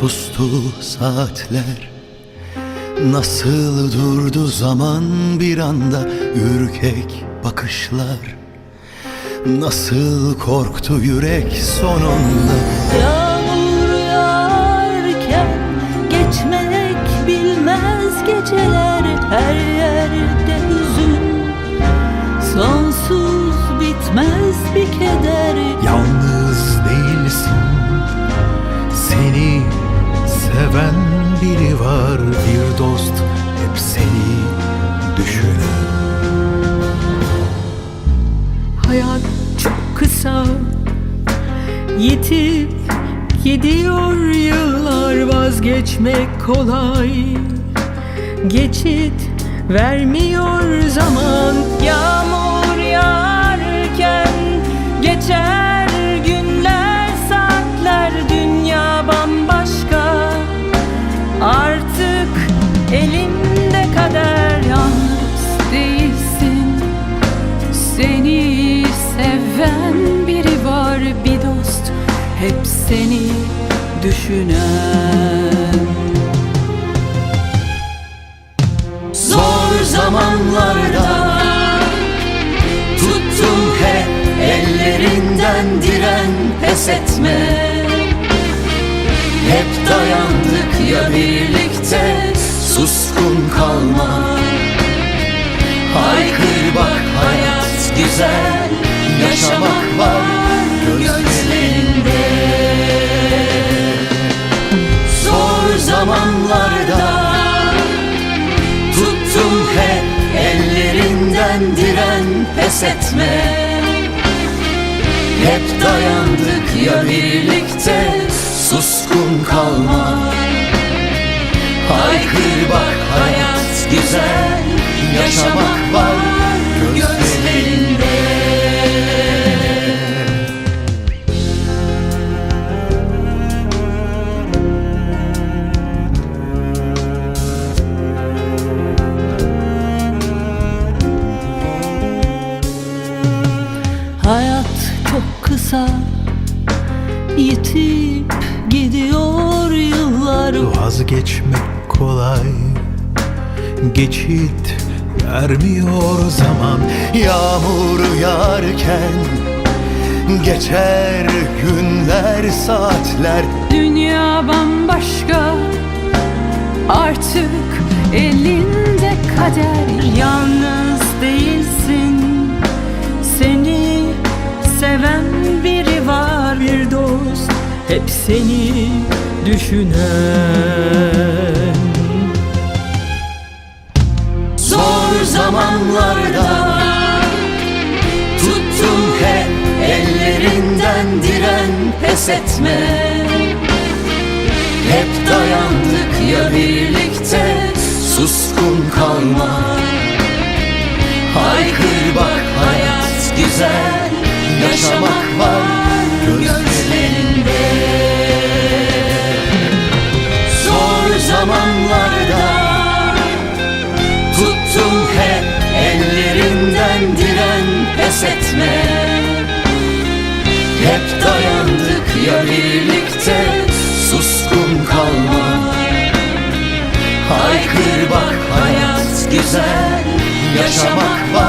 sustu saatler. Nasıl durdu zaman bir anda ürkek bakışlar. Nasıl korktu yürek sonunda. Yağmur yağarken geçmek bilmez geceler. Her yerde seven biri var Bir dost hep seni düşünen Hayat çok kısa Yitip gidiyor yıllar vazgeçmek kolay. Geçit vermiyor zaman Yağmur yağarken düşünen. Zor zamanlarda Tuttum hep ellerinden diren pes etme. Hep dayandık ya birlikte suskun kalma. Haykır bak hayat güzel pes etme. Hep dayandık ya birlikte suskun kalma. Haykır bak hayat güzel Yaşamak var kısa Yitip gidiyor yıllar. Vazgeçmek kolay Geçit vermiyor zaman. Yağmur yağarken Geçer günler saatler. Dünya bambaşka Artık elinde kader. Yalnız değilsin seni düşünen. Zor zamanlarda Tuttum hep ellerinden diren pes etme. Hep dayandık ya birlikte suskun kalma. Haykır bak hayat güzel Yaşamak var pes Hep dayandık ya birlikte suskun kalma Haykır bak hayat güzel Yaşamak var